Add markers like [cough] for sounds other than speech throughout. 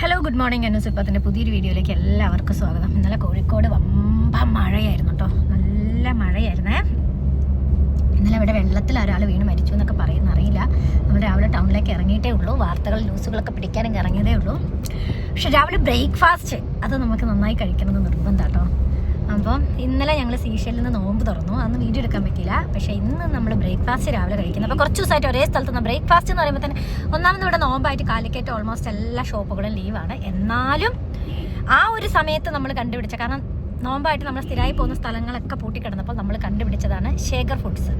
Hello good morning എന്നു സിപ്പത്തിന്റെ പുതിയൊരു വീഡിയോയിലേക്ക് എല്ലാവർക്കും സ്വാഗതം. ഇന്നലെ കോഴിക്കോട് വമ്പ മഴയായിരുന്നു കേട്ടോ. നല്ല മഴയായിരുന്നേ. ഇന്നലെ ഇവിടെ വെള്ളത്തിൽ ഒരാൾ വീണ് മരിച്ചു എന്നൊക്കെ പറയുന്ന അറിയില്ല. നമ്മൾ രാവിലെ ടൗണിലേക്ക് ഇറങ്ങിയിട്ടേ ഉള്ളൂ. വാർത്തകൾ ന്യൂസുകളൊക്കെ പിടിക്കാനും ഇറങ്ങിയതേ ഉള്ളൂ. പക്ഷെ രാവിലെ ബ്രേക്ക്ഫാസ്റ്റ് അത് നമുക്ക് നന്നായി കഴിക്കണമെന്ന് നിർബന്ധം കേട്ടോ. അപ്പം ഇന്നലെ ഞങ്ങൾ സീഷലിൽ നിന്ന് നോമ്പ് തുറന്നു. അന്ന് വീഡിയോ എടുക്കാൻ പറ്റിയില്ല. പക്ഷേ ഇന്ന് നമ്മൾ ബ്രേക്ക്ഫാസ്റ്റ് രാവിലെ കഴിക്കുന്നത്. അപ്പോൾ കുറച്ച് ദിവസമായിട്ട് ഒരേ സ്ഥലത്ത് നിന്ന് ബ്രേക്ക്ഫാസ്റ്റ് എന്ന് പറയുമ്പോൾ തന്നെ ഒന്നാമത് ഇവിടെ നോമ്പായിട്ട് കാലിക്കറ്റ് ഓൾമോസ്റ്റ് എല്ലാ ഷോപ്പുകളും ലീവാണ്. എന്നാലും ആ ഒരു സമയത്ത് നമ്മൾ കണ്ടുപിടിച്ച കാരണം നോമ്പായിട്ട് നമ്മൾ സ്ഥിരമായി പോകുന്ന സ്ഥലങ്ങളൊക്കെ പൂട്ടിക്കിടന്നപ്പോൾ നമ്മൾ കണ്ടുപിടിച്ചതാണ് ശേഖർ ഫുഡ്സ്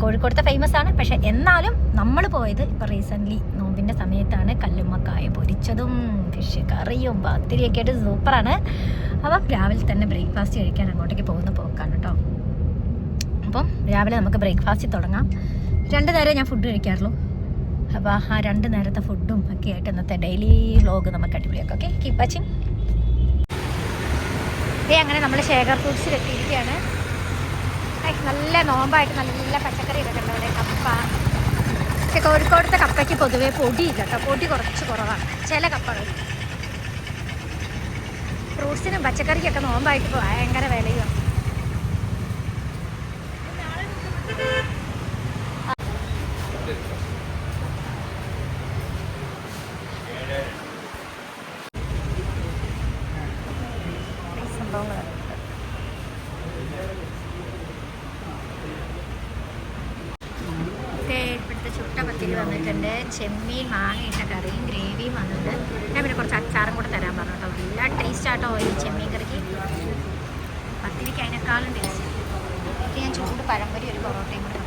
കോഴിക്കോടത്തെ ഫേമസ് ആണ്. പക്ഷേ എന്നാലും നമ്മൾ പോയത് ഇപ്പോൾ റീസെന്റ്ലി നോമ്പിന്റെ സമയത്താണ് കല്ലുമ്മക്കായ പൊരിച്ചതും. ഫിഷ് കറിയും പത്തിരിയൊക്കെ ആയിട്ട് സൂപ്പറാണ്. അപ്പം രാവിലെ തന്നെ ബ്രേക്ക്ഫാസ്റ്റ് കഴിക്കാൻ അങ്ങോട്ടേക്ക് പോകുന്ന പോക്കാണ് കേട്ടോ. അപ്പം രാവിലെ നമുക്ക് ബ്രേക്ക്ഫാസ്റ്റ് തുടങ്ങാം. രണ്ട് നേരം ഞാൻ ഫുഡ് കഴിക്കാറുള്ളൂ. അപ്പോൾ ആ രണ്ട് നേരത്തെ ഫുഡും ഒക്കെ ആയിട്ട് ഇന്നത്തെ ഡെയിലി വ്ലോഗ് നമുക്ക് അടിപൊളിയാക്കാം. ഓക്കെ കീപ് വാച്ചിങ് ഏ അങ്ങനെ നമ്മൾ ശേഖർ ഫ്രൂട്ട്സിൽ എത്തിയിരിക്കുകയാണ്. നല്ല നോമ്പായിട്ട് നല്ല നല്ല പച്ചക്കറി ഉണ്ട് അവിടെ കപ്പ പക്ഷെ കോഴിക്കോടത്തെ കപ്പയ്ക്ക് പൊതുവെ പൊടിയില്ല കേട്ടോ. പൊടി കുറച്ച് കുറവാണ്. ചില കപ്പകൾ. ഫ്രൂട്ട്സിനും പച്ചക്കറിക്കൊക്കെ നോമ്പായിട്ട് ഭയങ്കര വിലയുമാണ് സംഭവങ്ങളൊക്കെ വന്നിട്ടുണ്ട്. ചെമ്മീൻ മാങ്ങയിട്ട കറിയും ഗ്രേവിയും വന്നിട്ടുണ്ട്. ഞാൻ പിന്നെ കുറച്ച് അച്ചാറും കൂടെ തരാൻ പറഞ്ഞു കേട്ടോ. നല്ല ടേസ്റ്റ് ആട്ടോ ഈ ചെമ്മീൻ കറിക്ക്. പത്തിരിക്ക് അതിനേക്കാളും ടേസ്റ്റ് ഇത് ഞാൻ ചൂട് പഴംപൊരി ഒരു പൊറോട്ടയും കൂടെ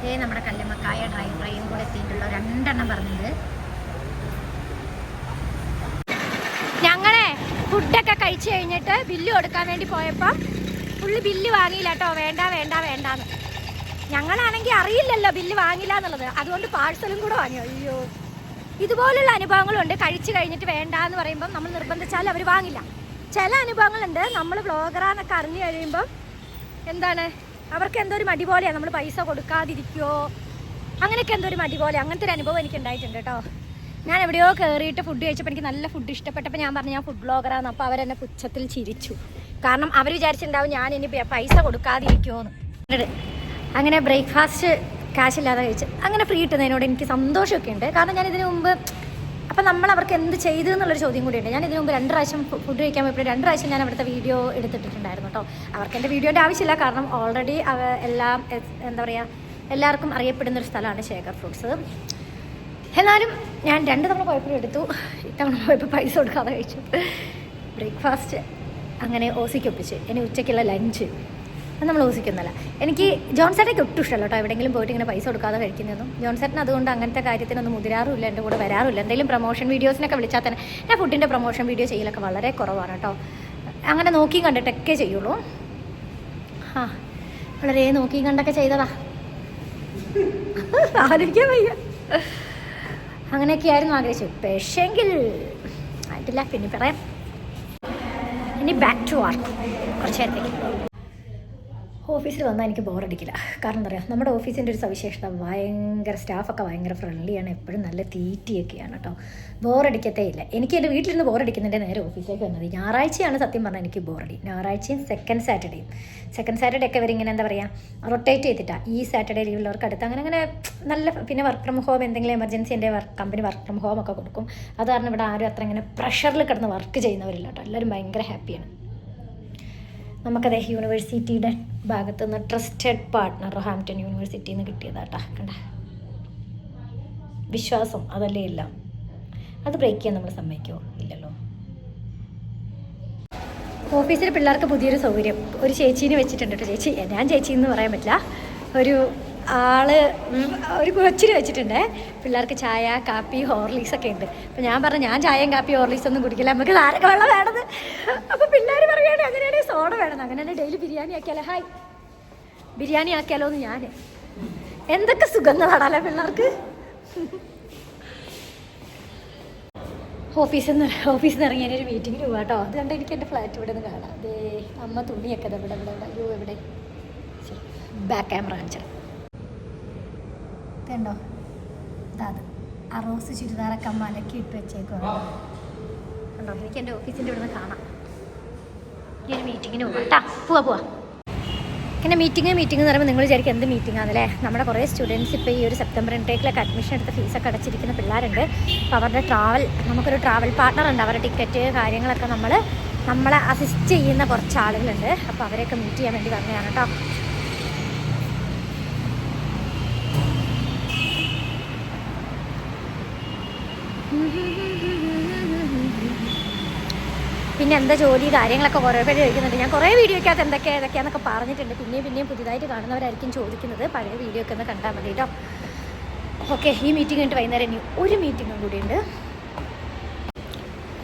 ഇതേ നമ്മുടെ കല്ലുമക്കായ ഡ്രൈ ഫ്രൈയും കൂടെ എത്തിയിട്ടുള്ള രണ്ടെണ്ണം പറഞ്ഞത് ഞങ്ങളെ ഫുഡൊക്കെ കഴിച്ചു കഴിഞ്ഞിട്ട് ബില്ല് കൊടുക്കാൻ വേണ്ടി പോയപ്പോൾ പുള്ളി ബില്ല് വാങ്ങിയില്ല കേട്ടോ. വേണ്ട വേണ്ട വേണ്ടാന്ന്. ഞങ്ങളാണെങ്കിൽ അറിയില്ലല്ലോ ബില്ല് വാങ്ങില്ല എന്നുള്ളത്. അതുകൊണ്ട് പാഴ്സലും കൂടെ വാങ്ങി അയ്യോ. ഇതുപോലുള്ള അനുഭവങ്ങളുണ്ട്. കഴിച്ചു കഴിഞ്ഞിട്ട് വേണ്ട എന്ന് പറയുമ്പോൾ നമ്മൾ നിർബന്ധിച്ചാൽ അവർ വാങ്ങില്ല. ചില അനുഭവങ്ങളുണ്ട്. നമ്മൾ ബ്ലോഗറാന്നൊക്കെ അറിഞ്ഞു കഴിയുമ്പം എന്താണ്? അവർക്ക് എന്തോ ഒരു മടി പോലെയാണ് നമ്മൾ പൈസ കൊടുക്കാതിരിക്കുമോ അങ്ങനെയൊക്കെ എന്തോ ഒരു മടി പോലെ അങ്ങനത്തെ ഒരു അനുഭവം എനിക്ക് ഉണ്ടായിട്ടുണ്ട് കേട്ടോ. ഞാൻ എവിടെയോ കയറിയിട്ട് ഫുഡ് കഴിച്ചപ്പോൾ എനിക്ക് നല്ല ഫുഡ് ഇഷ്ടപ്പെട്ടപ്പോൾ ഞാൻ പറഞ്ഞു ഞാൻ ഫുഡ് ബ്ലോഗറാന്ന് അപ്പോൾ അവരെന്നെ പുച്ഛത്തിൽ ചിരിച്ചു. കാരണം അവർ വിചാരിച്ചിട്ടുണ്ടാവും ഞാൻ ഇനി പൈസ കൊടുക്കാതിരിക്കുമോന്ന് അങ്ങനെ ബ്രേക്ക്ഫാസ്റ്റ് കാശില്ലാതെ കഴിച്ച് അങ്ങനെ ഫ്രീ കിട്ടുന്നതിനോട് എനിക്ക് സന്തോഷമൊക്കെ ഉണ്ട്. കാരണം ഞാൻ ഇതിനു മുമ്പ് അപ്പം നമ്മൾ അവർക്ക് എന്ത് ചെയ്തു എന്നുള്ളൊരു ചോദ്യം കൂടിയുണ്ട് ഞാൻ ഇതിനു മുമ്പ് രണ്ട് പ്രാവശ്യം ഫുഡ് കഴിക്കാൻ പോയപ്പോൾ രണ്ട് പ്രാവശ്യം ഞാൻ അവിടുത്തെ വീഡിയോ എടുത്തിട്ടുണ്ടായിരുന്നു കേട്ടോ അവർക്ക് എന്റെ വീഡിയോന്റെ ആവശ്യമില്ല. കാരണം ഓൾറെഡി അവ എല്ലാം എന്താ പറയുക എല്ലാവർക്കും അറിയപ്പെടുന്ന ഒരു സ്ഥലമാണ് ശേഖർ ഫ്രൂട്ട്സ് എന്നാലും ഞാൻ രണ്ട് തവണ പോയപ്പോഴും എടുത്തു. ഇത്തവണ പോയപ്പോൾ പൈസ കൊടുക്കാതെ കഴിച്ചു. ബ്രേക്ക്ഫാസ്റ്റ് അങ്ങനെ ഓസിക്കൊപ്പിച്ച് ഇനി ഉച്ചയ്ക്കുള്ള ലഞ്ച് അത് നമ്മൾ ഊസിക്കുന്നില്ല എനിക്ക് ജോൺസേട്ടയ്ക്ക് ഒട്ടും ഇഷ്ടമല്ല കേട്ടോ എവിടെയെങ്കിലും പോയിട്ട് ഇങ്ങനെ പൈസ കൊടുക്കാതെ കഴിക്കുന്നതൊന്നും സെറ്റിന് അതുകൊണ്ട് അങ്ങനത്തെ കാര്യത്തിനൊന്നും മുതിരാറില്ല എന്റെ കൂടെ വരാറില്ല എന്തെങ്കിലും പ്രൊമോഷൻ വീഡിയോസിനൊക്കെ വിളിച്ചാൽ തന്നെ ഞാൻ ഫുഡിന്റെ പ്രൊമോഷൻ വീഡിയോ ചെയ്യലൊക്കെ വളരെ കുറവാണ് കേട്ടോ. അങ്ങനെ നോക്കി കണ്ടിട്ടൊക്കെ ചെയ്യുള്ളൂ. ആ വളരെ നോക്കി കണ്ടൊക്കെ ചെയ്തതാ. ആലോചിക്കാൻ വയ്യ. അങ്ങനെയൊക്കെയായിരുന്നു ആഗ്രഹിച്ചു പക്ഷേങ്കിൽ ആയിട്ടില്ല. പിന്നെ പറയാം. ഇനി ബാക്ക് ടു വർക്ക് കുറച്ച് നേരത്തേക്ക്. ഓഫീസിൽ വന്നാൽ എനിക്ക് ബോറടിക്കില്ല. കാരണം എന്താ പറയുക നമ്മുടെ ഓഫീസിന്റെ ഒരു സവിശേഷത ഭയങ്കര സ്റ്റാഫൊക്കെ ഭയങ്കര ഫ്രണ്ട്ലിയാണ് എപ്പോഴും നല്ല തീറ്റിയൊക്കെയാണ് കേട്ടോ. ബോറടിക്കത്തേ ഇല്ല. എനിക്ക് എന്റെ വീട്ടിലിരുന്ന് ബോറടിക്കുന്നതിന്റെ നേരെ ഓഫീസിലേക്ക് വന്നത് ഞായറാഴ്ചയാണ് സത്യം പറഞ്ഞാൽ എനിക്ക് ബോറടി. ഞായറാഴ്ചയും സെക്കൻഡ് സാറ്റർഡേയും സെക്കൻഡ് സാറ്റർഡേ ഒക്കെ ഇവരിങ്ങനെ എന്താ പറയുക റൊട്ടേറ്റ് ചെയ്തിട്ടാണ് ഈ സാറ്റർഡേ ലീവുള്ളവർക്ക് അടുത്ത് അങ്ങനെ അങ്ങനെ നല്ല പിന്നെ വർക്ക് ഫ്രം ഹോം എന്തെങ്കിലും എമർജൻസി എന്റെ work company work from home ഒക്കെ കൊടുക്കും. അത് കാരണം ഇവിടെ ആരും അത്ര ഇങ്ങനെ പ്രഷറിൽ കിടന്ന് വർക്ക് ചെയ്യുന്നവരില്ല കേട്ടോ. എല്ലാവരും ഭയങ്കര ഹാപ്പിയാണ് നമുക്കത് യൂണിവേഴ്സിറ്റിയുടെ ഭാഗത്തു നിന്ന് ട്രസ്റ്റഡ് പാർട്ട്ണർ ഹാംപ്റ്റൺ യൂണിവേഴ്സിറ്റിയിൽ നിന്ന് കിട്ടിയതാട്ടാ കണ്ട? വിശ്വാസം അതല്ലേ ഇല്ല അത് ബ്രേക്ക് ചെയ്യാൻ നമ്മൾ സമ്മതിക്കുമോ ഇല്ലല്ലോ. ഓഫീസിലെ പിള്ളേർക്ക് പുതിയൊരു സൗകര്യം. ഒരു ചേച്ചീനെ വെച്ചിട്ടുണ്ട് കേട്ടോ ചേച്ചി. ഞാൻ ചേച്ചി എന്ന് പറയാൻ പറ്റില്ല. ഒരു ആൾ ഒരു കൊച്ചിരി വെച്ചിട്ടുണ്ട്. പിള്ളേർക്ക് ചായ കാപ്പി ഹോർലിക്സ് ഒക്കെ ഉണ്ട്. അപ്പം ഞാൻ പറഞ്ഞു ഞാൻ ചായയും കാപ്പി ഹോർലിക്സ് ഒന്നും കുടിക്കില്ല. നമുക്ക് നാരക വെള്ളം വേണത് അപ്പൊ പിള്ളേർ പറയുകയാണെങ്കിൽ അങ്ങനെയാണെങ്കിൽ സോഡ വേണം. അങ്ങനെയാണെങ്കിൽ ഡെയിലി ബിരിയാണി ആക്കിയാലോ? ഹായ്. ബിരിയാണി ആക്കിയാലോ എന്ന് ഞാൻ. എന്തൊക്കെ സുഗന്ധമാണല്ലേ പിള്ളേർക്ക്? ഓഫീസിൽ നിന്ന് ഓഫീസിൽ നിന്ന് ഇറങ്ങിയ ഒരു മീറ്റിംഗ് പോവാ കേട്ടോ അത് കണ്ട് എനിക്ക് എന്റെ ഫ്ലാറ്റ് ഇവിടെ നിന്ന് കാണാം. അതേ അമ്മ തുണിയൊക്കെ ഇവിടെ ഇവിടെ ഇവിടെ. അയ്യോ എവിടെ? ബാക്ക് ക്യാമറ കാണിച്ചത്. ഇതുണ്ടോ അതാ. ആ റോസ് ചുരിദാറൊക്കെ മലക്കി ഇട്ട് വെച്ചേക്കോ കണ്ടോ? എനിക്ക് എന്റെ ഓഫീസിന്റെ ഇവിടുന്ന് കാണാം. ഈ ഒരു മീറ്റിങ്ങിന് പോകട്ടാ കേട്ടാ പോവാ പോവാ. ഇങ്ങനെ മീറ്റിംഗ് മീറ്റിംഗ് എന്ന് പറയുമ്പോൾ നിങ്ങൾ വിചാരിക്കും എന്ത് മീറ്റിംഗ് ആണല്ലേ നമ്മുടെ കുറേ സ്റ്റുഡൻസ് ഇപ്പോൾ ഈ ഒരു സെപ്റ്റംബർ ഇൻടേക്കിലൊക്കെ അഡ്മിഷൻ എടുത്ത ഫീസൊക്കെ അടച്ചിരിക്കുന്ന പിള്ളേരുണ്ട്. അപ്പോൾ അവരുടെ ട്രാവൽ നമുക്കൊരു ട്രാവൽ പാർട്ണർ ഉണ്ട്. അവരുടെ ടിക്കറ്റ് കാര്യങ്ങളൊക്കെ നമ്മൾ നമ്മളെ അസിസ്റ്റ് ചെയ്യുന്ന കുറച്ച് ആളുകളുണ്ട്. അപ്പോൾ അവരെയൊക്കെ മീറ്റ് ചെയ്യാൻ വേണ്ടി വന്നതാണ് കേട്ടോ പിന്നെ എന്താ ജോലി കാര്യങ്ങളൊക്കെ കുറേ പേര് ചോദിക്കുന്നുണ്ട്. ഞാൻ കുറേ വീഡിയോക്കകത്ത് എന്തൊക്കെ ഏതൊക്കെയാന്നൊക്കെ പറഞ്ഞിട്ടുണ്ട്. പിന്നെയും പിന്നെയും പുതിയതായിട്ട് കാണുന്നവരായിരിക്കും ചോദിക്കുന്നത്. പഴയ വീഡിയോ ഒക്കെ ഒന്ന് കണ്ടാൽ മതി കേട്ടോ ഓക്കെ ഈ മീറ്റിംഗ് കഴിഞ്ഞിട്ട് വൈകുന്നേരം ഇനി ഒരു മീറ്റിങ്ങും കൂടിയുണ്ട്.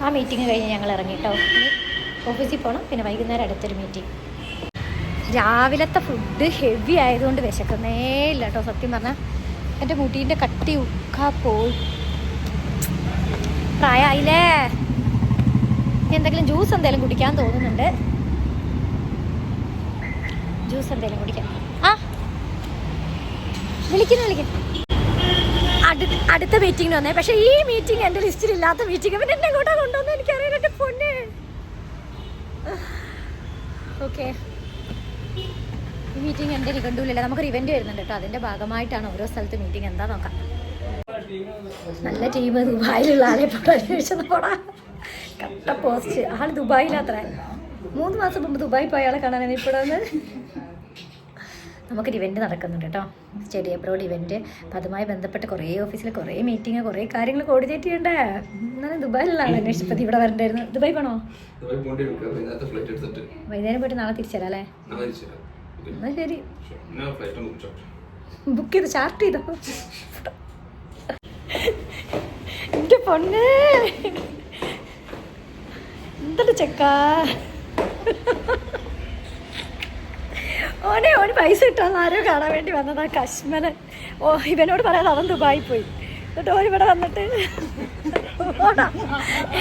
ആ മീറ്റിംഗ് കഴിഞ്ഞ് ഞങ്ങൾ ഇറങ്ങി കേട്ടോ ഓഫീസിൽ പോകണം പിന്നെ വൈകുന്നേരം അടുത്തൊരു മീറ്റിംഗ് രാവിലത്തെ ഫുഡ് ഹെവി ആയതുകൊണ്ട് വിശക്കുന്നേ ഇല്ല കേട്ടോ സത്യം പറഞ്ഞാൽ എന്റെ മുട്ടീന്റെ കട്ടി ഉക്ക പോയി. പ്രായമായില്ലേ എന്തെങ്കിലും ജ്യൂസ് എന്തെങ്കിലും കുടിക്കാൻ തോന്നുന്നുണ്ട്. ജ്യൂസ് എന്തെങ്കിലും കുടിക്കാം. ആ. വിളിക്കുന്നു വിളിക്കുന്നു അടുത്ത മീറ്റിംഗ് മീറ്റിങ്ങിന് വന്നേ. പക്ഷെ ഈ മീറ്റിംഗ് എന്റെ ലിസ്റ്റിൽ ഇല്ലാത്ത മീറ്റിംഗ് പിന്നെ എന്നെ കൂടെ കൊണ്ടുവന്ന്? എനിക്കറിയാം എന്റെ പൊന്നെ. ഓക്കെ ഈ മീറ്റിംഗ് എന്റെ നമുക്ക് നമുക്കൊരു ഇവന്റ് വരുന്നുണ്ട് കേട്ടോ. അതിന്റെ ഭാഗമായിട്ടാണ് ഓരോ സ്ഥലത്ത് മീറ്റിംഗ് എന്താ നോക്കാം. നല്ല ടീം ദുബായിലുള്ള ആളെ അന്വേഷിച്ചത് പോടാ. കട്ട പോസ്റ്റ് ആൾ ദുബായിലാത്ര. മൂന്ന് മാസം മുമ്പ് ദുബായി പോയ ആളെ കാണാനാണ് വന്ന്? നമുക്കൊരു ഇവന്റ് നടക്കുന്നുണ്ട് കേട്ടോ സ്റ്റഡി അബ്രോഡ് ഇവന്റ് അപ്പം അതുമായി ബന്ധപ്പെട്ട് കുറേ ഓഫീസിൽ കുറേ മീറ്റിംഗ് കുറേ കാര്യങ്ങൾ കോർഡിനേറ്റ് ചെയ്യണ്ടേ? എന്നാലും ദുബായിലുള്ള ആളെ അന്വേഷിച്ചപ്പോൾ ഇവിടെ വരണ്ടായിരുന്നു. ദുബായ് പോണോ? വൈകുന്നേരം പോയിട്ട് നാളെ തിരിച്ചരാം അല്ലേ. എന്നാൽ ശരി. ബുക്ക് ചെയ്ത് ചാർട്ട് ചെയ്തോ? പൊന്ന്. എന്തൊരു ചെക്ക? ഓനെ ഓന് പൈസ കിട്ടാന്ന് ആരോ കാണാൻ വേണ്ടി വന്നതാ കശ്മന ഓ ഇവനോട് പറയാതെ അവൻ ദുബായി പോയി. എന്നിട്ട് ഓൻ വന്നിട്ട് ഓടാ.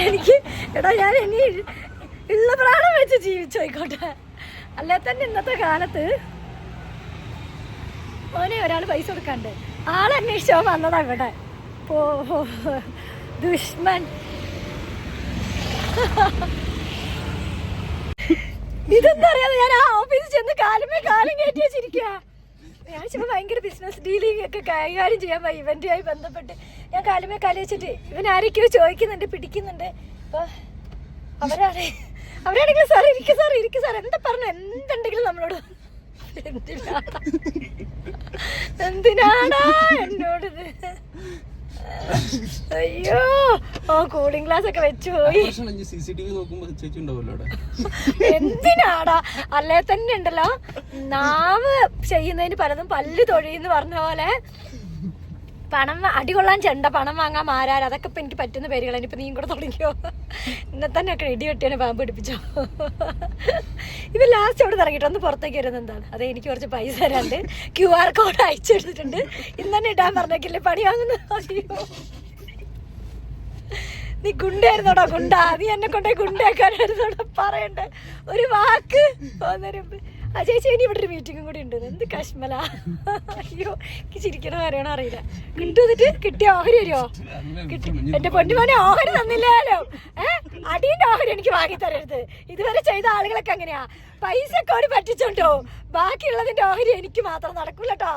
എനിക്ക് എടാ ഞാൻ ഇനി ഉള്ള പ്രാണം വെച്ച് ജീവിച്ചോയിക്കോട്ടെ. അല്ലെ തന്നെ ഇന്നത്തെ കാലത്ത് ഓനെ ഒരാൾ പൈസ കൊടുക്കാണ്ട് ആളന്വേഷിച്ചോ വന്നതാ ഇവിടെ. പോ ദുഷ്മൻ ഇതെന്താ അറിയാതെ ഞാൻ ആ ഓഫീസിൽ ചെന്ന് കാലുമേ കാലം കയറ്റി വെച്ചിരിക്കുക ഞാൻ ചില ഭയങ്കര ബിസിനസ് ഡീലിംഗ് ഒക്കെ കൈകാര്യം ചെയ്യാൻ പോയി. ഇവന്റുമായി ബന്ധപ്പെട്ട് ഞാൻ കാലുമേ കാലി വെച്ചിട്ട് ഇവൻ ആരൊക്കെയോ ചോദിക്കുന്നുണ്ട് പിടിക്കുന്നുണ്ട്. അപ്പൊ അവരാണ് അവരാണെങ്കിൽ സാർ ഇരിക്കും സാർ ഇരിക്കും സാർ എന്താ പറഞ്ഞു? എന്തുണ്ടെങ്കിലും നമ്മളോട് എന്തിനാടാ? എന്നോടിത് [laughs] അയ്യോ ഓ കൂളിംഗ് ഗ്ലാസ് ഒക്കെ വെച്ചു പോയി. എന്തിനാടാ? അല്ലേ തന്നെ ഉണ്ടല്ലോ. നാവ് ചെയ്യുന്നതിന് പലതും പല്ല് തൊഴിയെന്ന് പറഞ്ഞ പോലെ പണം അടികൊള്ളാൻ ചെണ്ട പണം വാങ്ങാൻ മാരാർ അതൊക്കെ ഇപ്പൊ എനിക്ക് പറ്റുന്ന പേരുകൾ ഇനിയിപ്പോ നീയും കൂടെ തുടങ്ങിയോ ഇന്നെ തന്നെ ഒക്കെ ഇടി വെട്ടിയാണ് പാമ്പ് പിടിപ്പിച്ചോ. ഇവ ലാസ്റ്റ് അവിടെ ഇറങ്ങിയിട്ട് ഒന്ന് പുറത്തേക്ക് വരുന്നത് എന്താണ്? അതെ എനിക്ക് കുറച്ച് പൈസ തരാണ്ട് ക്യു ആർ കോഡ് അയച്ചെടുത്തിട്ടുണ്ട് ഇന്ന് തന്നെ ഇടാൻ പറഞ്ഞേക്കില്ലേ? പണി വാങ്ങുന്നു നീ ഗുണ്ടായിരുന്നോടാ ഗുണ്ട. നീ എന്നെ കൊണ്ടേ ഗുണ്ടാക്കാനായിരുന്നോടാ പറയണ്ടേ? ഒരു വാക്ക്. പോന്നേരം ആ ചേച്ചി ഇനി ഇവിടെ ഒരു മീറ്റിംഗും കൂടി ഉണ്ട്. എന്ത് കശ്മല? അയ്യോ ചിരിക്കണ കാര്യമാണോ അറിയില്ല. കിട്ടു എന്നിട്ട് കിട്ടിയ ഓഹരി വരുമോ കിട്ടി. എന്റെ പൊന്നുമോനെ ഓഹരി തന്നില്ലല്ലോ ഏഹ് അടിയന്റെ ഓഹരി എനിക്ക് വാങ്ങി തരരുത്. ഇതുവരെ ചെയ്ത ആളുകളൊക്കെ അങ്ങനെയാ. പൈസ ഓടി പറ്റിച്ചോണ്ടോ? ബാക്കിയുള്ളതിന്റെ ഓഹരി എനിക്ക് മാത്രം നടക്കൂലട്ടോ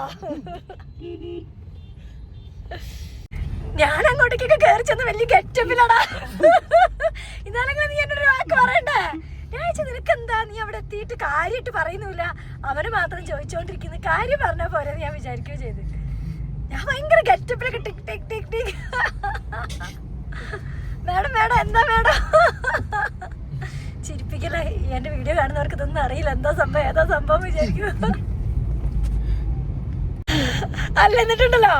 ഞാൻ അങ്ങോട്ടേക്കൊക്കെ കയറി ചെന്ന് വലിയ ഗെറ്റപ്പിലടാ. ഇതാണെങ്കിൽ നീ എന്നൊരു വാക്ക് പറയണ്ടേ? ചോദിച്ചു നിനക്ക് എന്താ നീ അവിടെ എത്തിയിട്ട് കാര്യമായിട്ട് പറയുന്നില്ല അവന് മാത്രം ചോദിച്ചോണ്ടിരിക്കുന്നു. കാര്യം പറഞ്ഞ പോലെ ഞാൻ വിചാരിക്കുകയോ ചെയ്ത്. ഞാൻ ഭയങ്കര ഗെറ്റപ്പിലൊക്കെ tick tick tick tick. Madam madam എന്താ മേഡം? ചിരിപ്പിക്കലേ എന്റെ വീഡിയോ കാണുന്നവർക്ക് ഇതൊന്നും അറിയില്ല. എന്താ സംഭവം? ഏതാ സംഭവം വിചാരിക്കുന്നു. അല്ല എന്നിട്ടുണ്ടല്ലോ?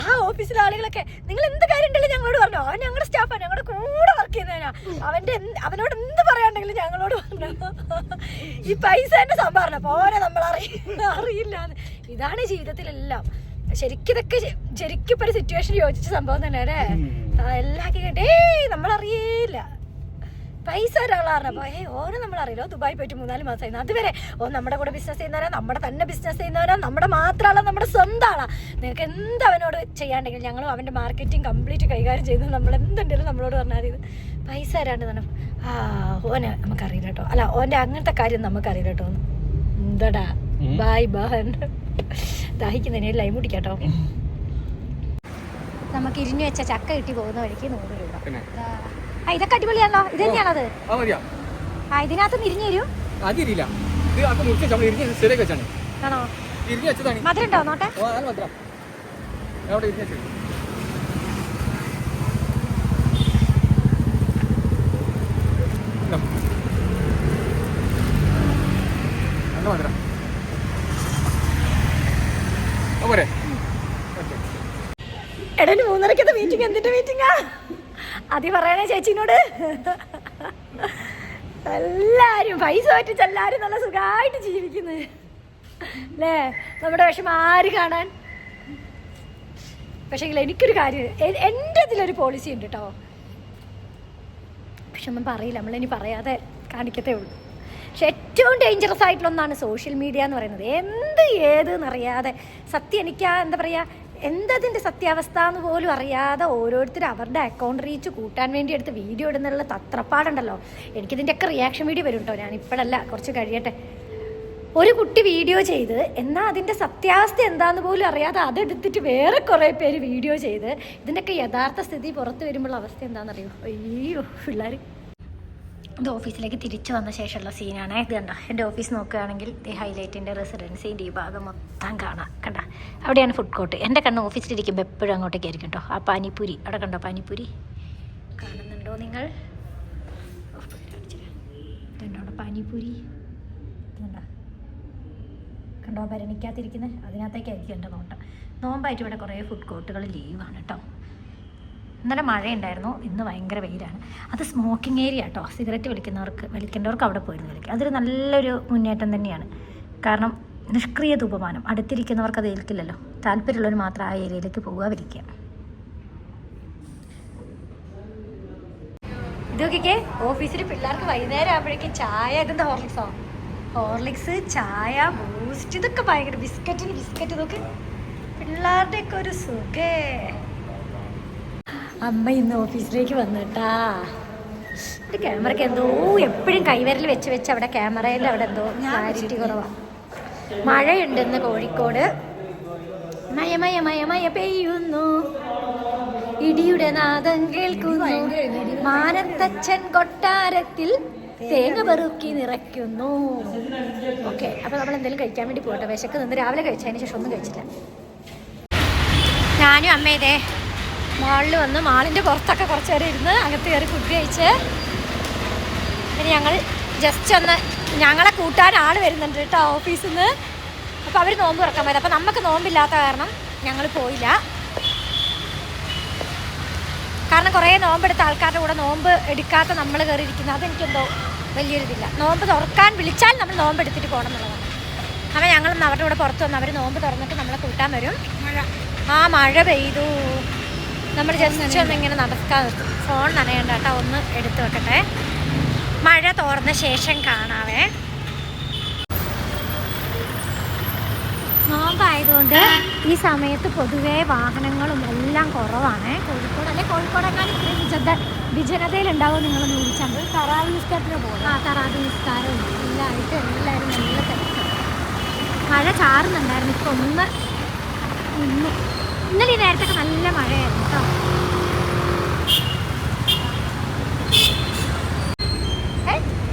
ആ ഓഫീസിലെ ആളുകളൊക്കെ നിങ്ങൾ എന്ത് കാര്യമുണ്ടല്ലോ ഞങ്ങളോട് പറഞ്ഞു. അവൻ ഞങ്ങളുടെ സ്റ്റാഫാണ് ഞങ്ങളുടെ കൂടെ വർക്ക് ചെയ്യുന്നതിനാ അവന്റെ അവനോട് എന്ത് പറയാണ്ടെങ്കിലും ഞങ്ങളോട് പറഞ്ഞു. ഈ പൈസ തന്നെ സംഭാവന പോരെ നമ്മൾ അറിയില്ല അറിയില്ല ഇതാണ് ജീവിതത്തിലെല്ലാം. ശരിക്കും ഇതൊക്കെ ശരിക്കും ഇപ്പൊ ഒരു സിറ്റുവേഷൻ യോജിച്ച സംഭവം തന്നെ അല്ലേ എല്ലാം കേട്ടേ ഏയ് നമ്മളറിയില്ല പൈസ ഒരാളാറിനപ്പോ ഏ ഓരോ നമ്മൾ അറിയില്ലോ ദുബായി പോയിട്ട് മൂന്നാൽ മാസമായി അതുവരെ ഓ നമ്മുടെ കൂടെ ബിസിനസ് ചെയ്യുന്നവരാ നമ്മുടെ തന്നെ ബിസിനസ് ചെയ്യുന്നവരാ നമ്മുടെ മാത്രമല്ല നമ്മുടെ സ്വന്തം ആളാ. നിനക്ക് എന്ത് അവനോട് ചെയ്യാണ്ടെങ്കിൽ ഞങ്ങളും അവന്റെ മാർക്കറ്റിംഗ് കംപ്ലീറ്റ് കൈകാര്യം ചെയ്ത് നമ്മൾ എന്തുണ്ടെങ്കിലും നമ്മളോട് പറഞ്ഞാൽ ഇത് പൈസ തരാണ്ട് തന്നെ. ആ ഓനെ നമുക്കറിയില്ല കേട്ടോ. അല്ല ഓന്റെ അങ്ങനത്തെ കാര്യം നമുക്കറിയില്ല കേട്ടോ. എന്തടാ? ബായ് ബഹൻ. ദാഹിക്കുന്നതിന് ലൈം കുടിക്കാട്ടോ നമുക്ക് ഇരിഞ്ഞു വെച്ച ചക്ക കിട്ടി പോകുന്ന വഴിക്ക് നൂറ് രൂപ. ഇതൊക്കെ അടിപൊളിയാണല്ലോ. ഇത് തന്നെയാണത് അത്? ആ ഇതിനകത്ത് ഇരിഞ്ഞു തരും. അത് ഇത് അപ്പൊ മുറിച്ച് നമ്മൾ ഇരിഞ്ഞ് ശരിയാക്കി വെച്ചാണ് ആണോ? ഇരിഞ്ഞ് വെച്ചതാണ്. മധുരം ഉണ്ടോ നോട്ടെ? ഓ അത് മതി അവിടെ ഇരിഞ്ഞ് വെച്ചത് ഇതാ. നല്ല മധുരം. പോരെ. എടാ മൂന്നരക്കത്തെ മീറ്റിംഗ് എന്തിന്റെ മീറ്റിംഗാ അതി പറയണേ ചേച്ചിനോട്. എല്ലാരും പൈസ പറ്റിച്ച് എല്ലാരും നല്ല സുഖമായിട്ട് ജീവിക്കുന്നു. അല്ലേ? നമ്മുടെ വിഷമം ആര് കാണാൻ? പക്ഷേ എനിക്കൊരു കാര്യം എന്റെ ഇതിലൊരു പോളിസി ഉണ്ട് കേട്ടോ പക്ഷെ ഒന്നും പറയില്ല നമ്മളിനി പറയാതെ കാണിക്കത്തേ ഉള്ളൂ. പക്ഷെ ഏറ്റവും ഡേഞ്ചറസ് ആയിട്ടുള്ള ഒന്നാണ് സോഷ്യൽ മീഡിയ എന്ന് പറയുന്നത്. എന്ത് ഏത് എന്നറിയാതെ സത്യം എനിക്ക് എന്താ പറയുക എന്തതിന്റെ സത്യാവസ്ഥ എന്ന് പോലും അറിയാതെ ഓരോരുത്തർ അവരുടെ അക്കൗണ്ട് റീച്ച് കൂട്ടാൻ വേണ്ടി എടുത്ത് വീഡിയോ ഇടുന്നുള്ള തത്രപ്പാടുണ്ടല്ലോ. എനിക്കിതിന്റെയൊക്കെ റിയാക്ഷൻ വീഡിയോ വരും കേട്ടോ. ഞാൻ ഇപ്പോഴല്ല കുറച്ച് കഴിയട്ടെ. ഒരു കുട്ടി വീഡിയോ ചെയ്ത് എന്നാൽ അതിന്റെ സത്യാവസ്ഥ എന്താണെന്ന് പോലും അറിയാതെ അതെടുത്തിട്ട് വേറെ കുറേ പേര് വീഡിയോ ചെയ്ത് ഇതിന്റെയൊക്കെ യഥാർത്ഥ സ്ഥിതി പുറത്ത് വരുമ്പോൾ അവസ്ഥ എന്താണെന്നറിയോ? അയ്യോ പിള്ളേർ ഇത് ഓഫീസിലേക്ക് തിരിച്ചു വന്ന ശേഷമുള്ള സീനാണ് ഇത് കണ്ട? എന്റെ ഓഫീസ് നോക്കുകയാണെങ്കിൽ ഈ ഹൈലൈറ്റിന്റെ റെസിഡൻസിന്റെ ഈ ഭാഗം മൊത്തം കാണാം. കണ്ട? അവിടെയാണ് ഫുഡ് കോർട്ട് എന്റെ കണ്ണ് ഓഫീസിലിരിക്കുമ്പോൾ എപ്പോഴും അങ്ങോട്ടേക്ക് ആയിരിക്കും കേട്ടോ. ആ പാനിപ്പൂരി. അവിടെ കണ്ടോ പാനിപ്പൂരി? കാണുന്നുണ്ടോ നിങ്ങൾ? ഇതുണ്ടോ അവിടെ പാനിപ്പൂരി? ഇതുണ്ടോ കണ്ടോ? ഭരണിക്കാതിരിക്കുന്നത് അതിനകത്തേക്കായിരിക്കും എന്റെ നോട്ടം. നോമ്പായിട്ട് ഇവിടെ കുറേ ഫുഡ് കോർട്ടുകൾ ലീവാണ് കേട്ടോ. ഇന്നലെ മഴയുണ്ടായിരുന്നു. ഇന്ന് ഭയങ്കര വെയിലാണ്. അത് സ്മോക്കിംഗ് ഏരിയ കേട്ടോ സിഗരറ്റ് വലിക്കുന്നവർക്ക് വലിക്കേണ്ടവർക്ക് അവിടെ പോയിരുന്നു വലിക്കുക അതൊരു നല്ലൊരു മുന്നേറ്റം തന്നെയാണ്. കാരണം നിഷ്ക്രിയ ധൂപമാനം. അടുത്തിരിക്കുന്നവർക്ക് അത് ഏൽക്കില്ലല്ലോ. താല്പര്യമുള്ളവർ മാത്രം ആ ഏരിയയിലേക്ക് പോവുക വിളിക്കുക. ഇതൊക്കെ ഓഫീസിൽ പിള്ളേർക്ക് വൈകുന്നേരം ആകുമ്പോഴേക്കും ചായ ഇതെന്താ ഹോർലിക്സോ? ഹോർലിക്സ് ചായ ബൂസ്റ്റ് ഇതൊക്കെ ഭയങ്കര. ബിസ്ക്കറ്റിന് ബിസ്ക്കറ്റ് ഇതൊക്കെ പിള്ളേരുടെയൊക്കെ ഒരു സുഖേ. അമ്മ ഇന്ന് ഓഫീസിലേക്ക് വന്നിട്ടാ. ഒരു ക്യാമറയ്ക്ക് എന്തോ എപ്പോഴും കൈവരൽ വെച്ച് വെച്ച് അവിടെ ക്യാമറയിൽ അവിടെ എന്തോ ക്ലാരിറ്റി കുറവാ. മഴയുണ്ട് ഇന്ന് കോഴിക്കോട്. മയ മയ മയ മയ പെയ്യുന്നു. ഇടിയുടെ നാദം കേൾക്കുന്നു. മാനത്തച്ഛൻ കൊട്ടാരത്തിൽ തേങ്ങ പെറുക്കി നിറയ്ക്കുന്നു. ഓക്കെ അപ്പൊ നമ്മൾ എന്തെങ്കിലും കഴിക്കാൻ വേണ്ടി പോകട്ടെ. വിശക്ക് നിന്ന് രാവിലെ കഴിച്ചതിന് ശേഷം ഒന്നും കഴിച്ചില്ല. ഞാനും അമ്മ ഇതേ മാളിൽ വന്ന് മാളിന്റെ പുറത്തൊക്കെ കുറച്ച് നേരം ഇരുന്ന് അകത്ത് കയറി ഫുഡ് കഴിച്ച്. പിന്നെ ഞങ്ങൾ ജസ്റ്റ് ഒന്ന് ഞങ്ങളെ കൂട്ടാൻ ആൾ വരുന്നുണ്ട് കേട്ടോ ഓഫീസിൽ നിന്ന് അപ്പോൾ അവർ നോമ്പ് തുറക്കാൻ പോയത്. അപ്പോൾ നമുക്ക് നോമ്പില്ലാത്ത കാരണം ഞങ്ങൾ പോയില്ല. കാരണം കുറേ നോമ്പെടുത്ത ആൾക്കാരുടെ കൂടെ നോമ്പ് എടുക്കാത്ത നമ്മൾ കയറിയിരിക്കുന്നത് അതെനിക്കെന്തോ വലിയൊരിതില്ല. നോമ്പ് തുറക്കാൻ വിളിച്ചാൽ നമ്മൾ നോമ്പ് എടുത്തിട്ട് പോകണം എന്നുള്ളതാണ്. അപ്പോൾ ഞങ്ങളൊന്ന് അവരുടെ കൂടെ പുറത്ത് വന്ന് അവർ നോമ്പ് തുറന്നിട്ട് നമ്മളെ കൂട്ടാൻ വരും. മഴ ആ മഴ പെയ്തു. നമ്മൾ ജസ്റ്റ് ഒന്ന് ഇങ്ങനെ നടക്കാൻ ഫോൺ നനയണ്ട കേട്ടോ ഒന്ന് എടുത്തു വെക്കട്ടെ. മഴ തോർന്ന ശേഷം കാണാവേ. നോമ്പായതുകൊണ്ട് ഈ സമയത്ത് പൊതുവേ വാഹനങ്ങളും എല്ലാം കുറവാണ്. കോഴിക്കോട് അല്ലെ? കോഴിക്കോടെങ്ങാനും വിജനതയിൽ ഉണ്ടാവും നിങ്ങളൊന്ന് വിളിച്ചാൽ തറാവി നിസ്കാരത്തിന് പോകും ആ തറാവി നിസ്കാരം എല്ലാമായിട്ട് എല്ലാവരും നല്ല തിരക്കാണ് മഴ ചാറുന്നുണ്ടായിരുന്നു. ഇപ്പം ഒന്ന് നിന്നു ഇന്നലെ ഈ നേരത്തൊക്കെ നല്ല മഴയായിരുന്നു കേട്ടോ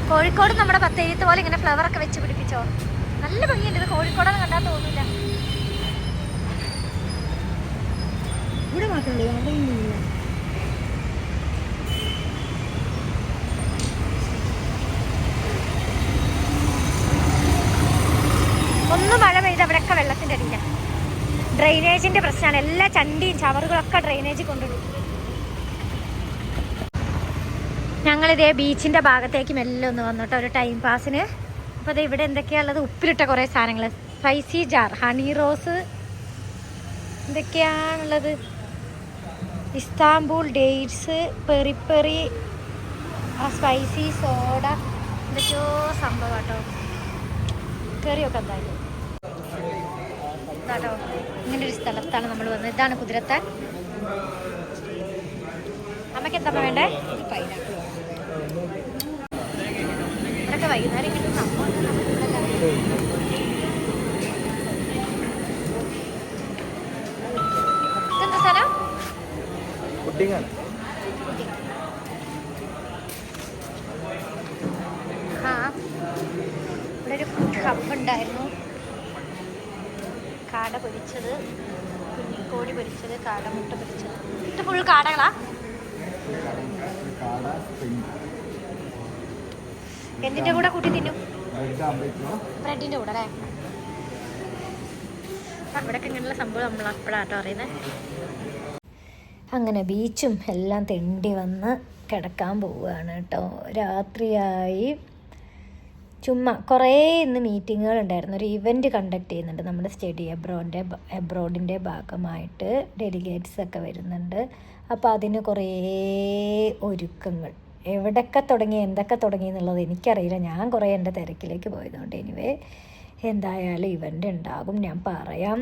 കോഴിക്കോട് നമ്മുടെ പത്തേരിത്ത് പോലെ ഇങ്ങനെ ഫ്ലവർ ഒക്കെ വെച്ച് പിടിപ്പിച്ചോ? നല്ല ഭംഗിയുണ്ട്. ഇത് കോഴിക്കോടെന്ന് കണ്ടാൽ തോന്നില്ല ഇവിടെ മാത്രമേ ഒന്ന് മഴ പെയ്ത് അവിടെയൊക്കെ വെള്ളത്തിന്റെ അടിയിലാണ് ഡ്രെയിനേജിന്റെ പ്രശ്നമാണ്. എല്ലാ ചണ്ടിയും ചവറുകളൊക്കെ ഡ്രെയിനേജ് കൊണ്ടിടും ഞങ്ങളിതേ ബീച്ചിന്റെ ഭാഗത്തേക്ക് മെല്ലെ ഒന്ന് വന്നിട്ട് ഒരു ടൈം പാസിന് അപ്പോൾ അത് ഇവിടെ എന്തൊക്കെയാണുള്ളത് ഉപ്പിലിട്ട കുറേ സാധനങ്ങൾ സ്പൈസി ജാർ ഹണി റോസ് എന്തൊക്കെയാണുള്ളത്? ഇസ്താംബൂൾ ഡേറ്റ്സ് പെറി പെറി ആ സ്പൈസി സോഡ എന്തൊക്കെയോ സംഭവം കേട്ടോ കറിയൊക്കെ എന്തായാലും. ഇതാട്ടോ. ഇങ്ങനെ ഒരു സ്ഥലത്താണ് നമ്മൾ വന്നത്. ഇതാണ് കുതിരത്താൻ. അമ്മയ്ക്ക് എന്താ വേണ്ടേ? ഇതൊക്കെ വൈകുന്നേരം കിട്ടുന്ന സ്ഥലം ആ ഇവിടെ ഒരു ഫുഡ് ഹബ് ഉണ്ടായിരുന്നു കാട പൊരിച്ചത് കുഞ്ഞിക്കോടി പൊരിച്ചത് കാടമുട്ട പൊരിച്ചത് ഇത് ഫുൾ കാടകളാ കാട എന്തിന്റെ കൂടെ കൂട്ടി തിന്നും. ബ്രെഡിന്റെ കൂടെ അല്ലേ? അവിടെയൊക്കെ ഇങ്ങനെയുള്ള സംഭവം നമ്മൾ അപ്പോഴാട്ടോ അറിയുന്നത് അങ്ങനെ ബീച്ചും എല്ലാം തെണ്ടി വന്ന് കിടക്കാൻ പോവുകയാണ് കേട്ടോ രാത്രിയായി. ചുമ്മാ കുറേ ഇന്ന് മീറ്റിങ്ങുകൾ ഉണ്ടായിരുന്നു. ഒരു ഇവന്റ് കണ്ടക്ട് ചെയ്യുന്നുണ്ട് നമ്മുടെ സ്റ്റഡി എബ്രോഡിന്റെ എബ്രോഡിന്റെ ഭാഗമായിട്ട്. ഡെലിഗേറ്റ്സ് ഒക്കെ വരുന്നുണ്ട്. അപ്പോൾ അതിന് കുറേ ഒരുക്കങ്ങൾ. എവിടെയൊക്കെ തുടങ്ങി എന്തൊക്കെ തുടങ്ങി എന്നുള്ളത് എനിക്കറിയില്ല. ഞാൻ കുറേ എന്റെ തിരക്കിലേക്ക് പോയതുകൊണ്ട് എനിവേ എന്തായാലും ഇവന്റ് ഉണ്ടാകും. ഞാൻ പറയാം.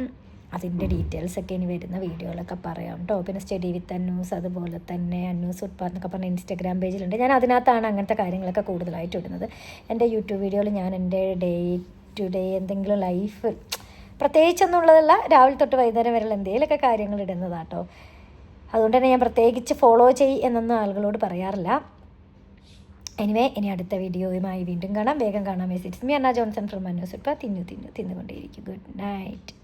അതിന്റെ ഡീറ്റെയിൽസ് ഒക്കെ ഇനി വരുന്ന വീഡിയോകളൊക്കെ പറയാം കേട്ടോ പിന്നെ സ്റ്റഡി വിത്ത് അന്നൂസ് അതുപോലെ തന്നെ അന്യൂസ് ഉത്പാദ് എന്നൊക്കെ പറഞ്ഞ ഇൻസ്റ്റഗ്രാം പേജിലുണ്ട് ഞാൻ അതിനകത്താണ് അങ്ങനത്തെ കാര്യങ്ങളൊക്കെ കൂടുതലായിട്ട് ഇടുന്നത്. എന്റെ യൂട്യൂബ് വീഡിയോയിൽ ഞാൻ എന്റെ ഡേ ടു ഡേ എന്തെങ്കിലും ലൈഫ് പ്രത്യേകിച്ചൊന്നുള്ളതല്ല രാവിലെ തൊട്ട് വൈകുന്നേരം വരെയുള്ള എന്തെങ്കിലുമൊക്കെ കാര്യങ്ങൾ ഇടുന്നതാട്ടോ അതുകൊണ്ട് തന്നെ ഞാൻ പ്രത്യേകിച്ച് ഫോളോ ചെയ് എന്നൊന്നും ആളുകളോട് പറയാറില്ല. എനിവേ ഇനി അടുത്ത വീഡിയോയുമായി വീണ്ടും കാണാം. വേഗം കാണാം. Message me Anna Johnson from അന്വേഷിപ്പ തിന്നു തിന്നു തിന്നുകൊണ്ടേയിരിക്കും. Good night